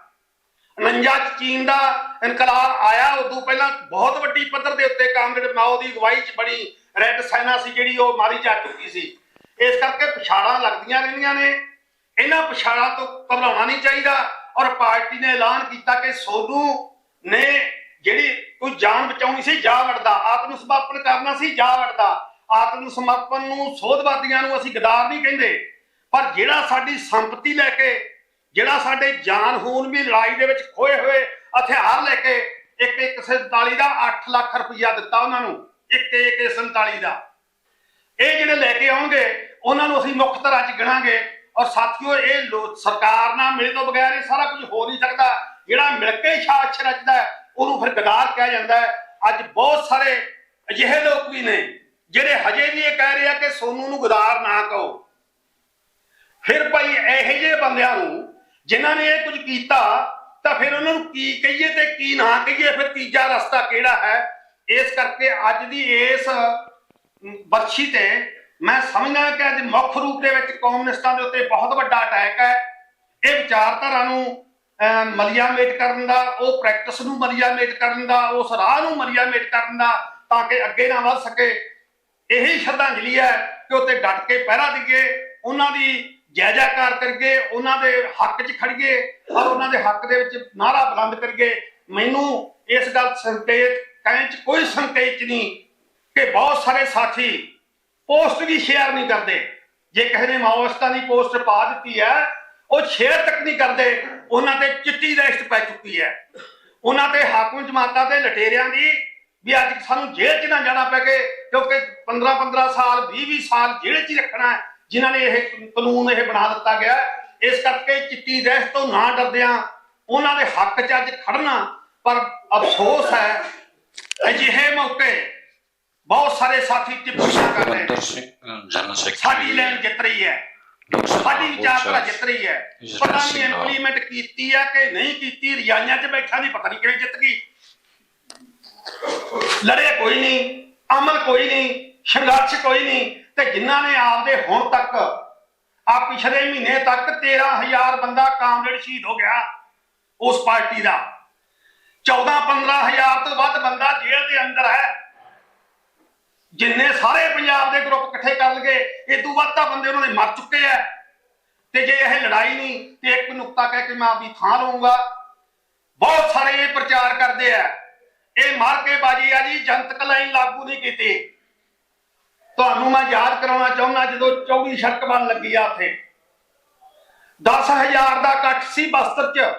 49 ਚ ਚੀਨ ਦਾ ਇਨਕਲਾਬ ਆਇਆ, ਉਦੋਂ ਪਹਿਲਾਂ ਬਹੁਤ ਵੱਡੀ ਪੱਧਰ ਦੇ ਉੱਤੇ ਕਾਂਗਰਸ ਮਾਓ ਦੀ ਅਗਵਾਈ ਚ ਬਣੀ ਰੈੱਡ ਸੈਨਾ ਸੀ ਜਿਹੜੀ ਉਹ ਮਾਰੀ ਜਾ ਚੁੱਕੀ ਸੀ। ਇਸ ਕਰਕੇ ਪਛਾੜਾਂ ਲੱਗਦੀਆਂ ਰਹਿੰਦੀਆਂ ਨੇ। ਇਹਨਾਂ ਪਛਾੜਾਂ ਤੋਂ ਘਬਰਾਉਣਾ ਨਹੀਂ ਚਾਹੀਦਾ ਔਰ ਪਾਰਟੀ ਨੇ ਐਲਾਨ ਕੀਤਾ ਕਿ ਸੋਨੂ ਨੇ ਜਿਹੜੀ ਕੋਈ ਜਾਨ ਬਚਾਉਣੀ ਸੀ, ਜਾ ਵੜਦਾ। ਆਤਮ ਸਮਰਪਣ ਕਰਨਾ ਸੀ, ਜਾ ਵੜਦਾ। ਆਤਮ ਸਮਰਪਣ ਨੂੰ, ਸੋਧਵਾਦੀਆਂ ਨੂੰ ਅਸੀਂ ਗਦਾਰ ਨਹੀਂ ਕਹਿੰਦੇ। ਪਰ ਜਿਹੜਾ ਸਾਡੀ ਸੰਪਤੀ ਲੈ ਕੇ, ਜਿਹੜਾ ਸਾਡੇ ਜਾਨ ਖੂਨ ਵੀ ਲੜਾਈ ਦੇ ਵਿੱਚ ਖੋਏ ਹੋਏ ਹਥਿਆਰ ਲੈ ਕੇ, ਇੱਕ ਇੱਕ 47 ਦਾ 8 ਲੱਖ ਰੁਪਇਆ ਦਿੱਤਾ ਉਹਨਾਂ ਨੂੰ, ਇੱਕ ਇੱਕ 47 ਦਾ। ਇਹ ਜਿਹੜੇ ਲੈ ਕੇ ਆਉਣਗੇ, ਉਹਨਾਂ ਨੂੰ ਅਸੀਂ ਮੁੱਖ ਤਰ੍ਹਾਂ ਚ ਗਿਣਾਂਗੇ। ਔਰ ਸਾਥੀਓ, ਇਹ ਲੋ- ਸਰਕਾਰ ਨਾਲ ਮਿਲੇ ਤੋਂ ਬਗੈਰ ਇਹ ਸਾਰਾ ਕੁਝ ਹੋ ਨਹੀਂ ਸਕਦਾ। ਜਿਹੜਾ ਮਿਲ ਕੇ ਛਾਛ ਰਚਦਾ ਉਹਨੂੰ ਫਿਰ ਗਦਾਰ ਕਿਹਾ ਜਾਂਦਾ ਹੈ। ਅੱਜ ਬਹੁਤ ਸਾਰੇ ਅਜਿਹੇ ਲੋਕ ਵੀ ਨੇ ਜਿਹੜੇ ਹਜੇ ਵੀ ਇਹ ਕਹਿ ਰਹੇ ਆ ਕਿ ਸੋਨੂ ਨੂੰ ਗਦਾਰ ਨਾ ਕਹੋ। ਫਿਰ ਭਾਈ ਇਹੋ ਜਿਹੇ ਬੰਦਿਆਂ ਨੂੰ ਜਿਨ੍ਹਾਂ ਨੇ ਇਹ ਕੁਝ ਕੀਤਾ ਤਾਂ ਫਿਰ ਉਹਨਾਂ ਨੂੰ ਕੀ ਕਹੀਏ ਤੇ ਕੀ ਨਾ ਕਹੀਏ ਫਿਰ ਤੀਜਾ ਰਸਤਾ ਕਿਹੜਾ ਹੈ? ਇਸ ਕਰਕੇ ਅੱਜ ਦੀ ਇਸ ਬਰਛੀ ਤੇ ਮੈਂ ਸਮਝਦਾ ਕਿ ਅੱਜ ਮੁੱਖ ਰੂਪ ਦੇ ਵਿੱਚ ਕਮਿਊਨਿਸਟਾਂ ਦੇ ਉੱਤੇ ਬਹੁਤ ਵੱਡਾ ਅਟੈਕ ਹੈ। ਇਹ ਵਿਚਾਰਧਾਰਾ ਨੂੰ ਅਹ, ਮਲੀਆਮੇਟ ਕਰਨ ਦਾ ਉਹ ਪ੍ਰੈਕਟਿਸ ਨੂੰ ਮਲੀਆਮੇਟ ਕਰਨ ਦਾ ਉਸ ਰਾਹ ਨੂੰ ਮਲੀਆਮੇਟ ਕਰਨ ਦਾ ਤਾਂ ਕਿ ਅੱਗੇ ਨਾ ਵੱਧ ਸਕੇ। ਇਹੀ ਸ਼ਰਧਾਂਜਲੀ ਹੈ ਕਿ ਉੱਤੇ ਡਟ ਕੇ ਪਹਿਰਾ ਦਈਏ ਉਹਨਾਂ ਦੀ ਜੈ ਜੈਕਾਰ ਕਰੀਏ, ਉਹਨਾਂ ਦੇ ਹੱਕ 'ਚ ਖੜੀਏ ਔਰ ਉਹਨਾਂ ਦੇ ਹੱਕ ਦੇ ਵਿੱਚ ਨਾਰਾ ਬੁਲੰਦ ਕਰੀਏ। ਮੈਨੂੰ ਇਸ ਗੱਲ ਸੰਕੇਤ, ਕਹਿਣ 'ਚ ਕੋਈ ਸੰਕੇਤ ਨਹੀਂ ਕਿ ਬਹੁਤ ਸਾਰੇ ਸਾਥੀ ਪੋਸਟ ਵੀ ਸ਼ੇਅਰ ਨਹੀਂ ਕਰਦੇ। ਜੇ ਕਿਸੇ ਨੇ ਮਾਓਇਸਟਾਂ ਦੀ ਪੋਸਟ ਪਾ ਦਿੱਤੀ ਹੈ, ਉਹ ਸ਼ੇਅਰ ਤੱਕ ਨਹੀਂ ਕਰਦੇ, ਉਹਨਾਂ ਤੇ ਚਿੱਟੀ ਰੈਸਟ ਪੈ ਚੁੱਕੀ ਹੈ। ਉਹਨਾਂ ਤੇ ਹਾਕਮ ਜਮਾਤਾਂ ਤੇ ਲਟੇਰਿਆਂ ਦੀ ਵੀ ਅੱਜ ਸਾਨੂੰ ਜੇਲ੍ਹ 'ਚ ਨਾ ਜਾਣਾ ਪਵੇ ਕਿਉਂਕਿ 15 15 ਸਾਲ 20 20 ਸਾਲ ਜੇਲ੍ਹ 'ਚ ਹੀ ਰੱਖਣਾ ਹੈ ਜਿਨ੍ਹਾਂ ਨੇ ਇਹ ਕਾਨੂੰਨ ਇਹ ਬਣਾ ਦਿੱਤਾ ਗਿਆ। ਇਸ ਕਰਕੇ ਚਿੱਟੀ ਰਹਿਤ ਤੋਂ ਨਾ ਡਰਦਿਆਂ ਉਹਨਾਂ ਦੇ ਹੱਕ 'ਚ ਅੱਜ ਖੜਨਾ ਪਰ ਅਫਸੋਸ ਹੈ ਅਜਿਹੇ ਮੌਕੇ ਬਹੁਤ ਸਾਰੇ ਸਾਥੀ ਟਿੱਪਣੀਆਂ ਕਰ ਰਹੇ ਸਾਡੀ ਲੈਣ ਜਿੱਤ ਰਹੀ ਹੈ। ਸਾਡੀ ਵਿਚਾਰਧਾਰਾ ਜਿੱਤ ਰਹੀ ਹੈ। ਪਤਾ ਨਹੀਂ। ਇੰਪਲੀਮੈਂਟ ਕੀਤੀ ਹੈ ਕਿ ਨਹੀਂ ਕੀਤੀ ਰਿਆਈਆਂ 'ਚ ਬੈਠਾ ਨਹੀਂ ਪਤਾ ਨਹੀਂ ਕਿਵੇਂ ਜਿੱਤ ਗਈ। ਲੜੇ ਕੋਈ ਨਹੀਂ, ਅਮਲ ਕੋਈ ਨਹੀਂ, ਸੰਘਰਸ਼ ਕੋਈ ਨਹੀਂ, ਤੇ ਜਿਨ੍ਹਾਂ ਨੇ ਆਪਦੇ ਹੁਣ ਤੱਕ ਆ ਪਿਛਲੇ ਮਹੀਨੇ ਤੱਕ 13000 ਬੰਦਾ ਕਾਮਰੇਡ ਸ਼ਹੀਦ ਹੋ ਗਿਆ ਉਸ ਪਾਰਟੀ ਦਾ। 14 15000 ਤੋਂ ਵੱਧ ਬੰਦਾ ਜੇਲ੍ਹ ਦੇ ਅੰਦਰ ਹੈ। ਜਿੰਨੇ ਸਾਰੇ ਪੰਜਾਬ ਦੇ ਗਰੁੱਪ ਇਕੱਠੇ ਕਰ ਲਗੇ ਇਹ ਤੋਂ ਵੱਧ ਤਾਂ ਬੰਦੇ ਉਹਨਾਂ ਦੇ ਮਰ ਚੁੱਕੇ ਆ। ਤੇ ਜੇ ਇਹ ਲੜਾਈ ਨਹੀਂ, ਤੇ ਇੱਕ ਨੁਕਤਾ ਕਹਿ ਕੇ ਮੈਂ ਆਪਦੀ ਥਾਂ ਲਵਾਂਗਾ ਬਹੁਤ ਸਾਰੇ ਇਹ ਪ੍ਰਚਾਰ ਕਰਦੇ ਆ। ਇਹ ਮਾਰ ਕੇ ਬਾਜੀ ਆ ਜੀ, ਜਨਤਕ ਲਾਈਨ ਲਾਗੂ ਨਹੀਂ ਕੀਤੀ। ਤੁਹਾਨੂੰ ਮੈਂ ਯਾਦ ਕਰਾਉਣਾ ਚਾਹੁੰਦਾ ਜਦੋਂ 24 ਸੜਕ ਬਣ ਲੱਗੀ ਆ ਉੱਥੇ। 10000 ਦਾ ਇਕੱਠ ਸੀ ਬਸਤਰ 'ਚ।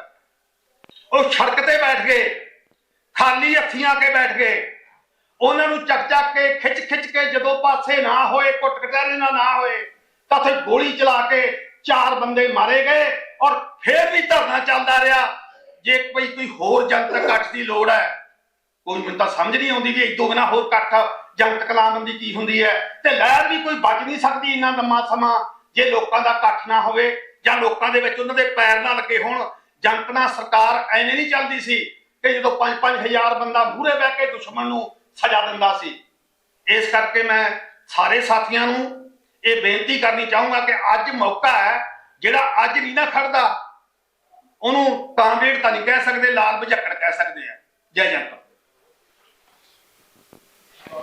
ਉਹ ਸੜਕ ਤੇ ਬੈਠ ਗਏ। ਖਾਲੀ ਹੱਥੀਆਂ ਕੇ ਬੈਠ ਗਏ। ਉਹਨਾਂ ਨੂੰ ਚੱਕ ਚੱਕ ਕੇ, ਖਿੱਚ ਖਿੱਚ ਕੇ ਜਦੋਂ ਪਾਸੇ ਨਾ ਹੋਏ, ਕੁੱਟ ਕਟਾਰੇ ਨਾਲ ਨਾ ਹੋਏ, ਤਾਂ ਉੱਥੇ ਗੋਲੀ ਚਲਾ ਕੇ ਚਾਰ ਬੰਦੇ ਮਾਰੇ ਗਏ ਔਰ ਫੇਰ ਵੀ ਧਰਨਾ ਚੱਲਦਾ ਰਿਹਾ। ਜੇ ਕੋਈ ਕੋਈ ਹੋਰ ਜਨਤਕ ਇਕੱਠ ਦੀ ਲੋੜ ਹੈ ਕੋਈ ਮੈਨੂੰ ਤਾਂ ਸਮਝ ਨਹੀਂ ਆਉਂਦੀ ਵੀ ਇਦੋਂ ਬਿਨਾ ਹੋਰ ਇਕੱਠ ਜੰਗਤ ਕਲਾਮ ਦੀ ਕੀ ਹੁੰਦੀ ਹੈ। ਤੇ ਲਹਿਰ ਵੀ ਕੋਈ ਬਚ ਨਹੀਂ ਸਕਦੀ ਇੰਨਾ ਲੰਮਾ ਸਮਾਂ, ਜੇ ਲੋਕਾਂ ਦਾ ਇਕੱਠ ਨਾ ਹੋਵੇ ਜਾਂ ਲੋਕਾਂ ਦੇ ਵਿੱਚ ਉਹਨਾਂ ਦੇ ਪੈਰ ਨਾ ਲੱਗੇ ਹੋਣ। ਜਨਤਨਾ ਸਰਕਾਰ ਐਵੇਂ ਨਹੀਂ ਚੱਲਦੀ ਸੀ ਕਿ ਜਦੋਂ 5-5000 ਬੰਦਾ ਮੂਹਰੇ ਬਹਿ ਕੇ ਦੁਸ਼ਮਣ ਨੂੰ ਸਜ਼ਾ ਦਿੰਦਾ ਸੀ। ਇਸ ਕਰਕੇ ਮੈਂ ਸਾਰੇ ਸਾਥੀਆਂ ਨੂੰ ਇਹ ਬੇਨਤੀ ਕਰਨੀ ਚਾਹੂੰਗਾ ਕਿ ਅੱਜ ਮੌਕਾ ਹੈ, ਜਿਹੜਾ ਅੱਜ ਨਹੀਂ ਨਾ ਖੜਦਾ, ਉਹਨੂੰ ਕਾਂਗਰੇਟ ਤਾਂ ਨਹੀਂ ਕਹਿ ਸਕਦੇ, ਲਾਲ ਬਝੱਕੜ ਕਹਿ ਸਕਦੇ ਆ। ਜੈ ਜਨਤਾ।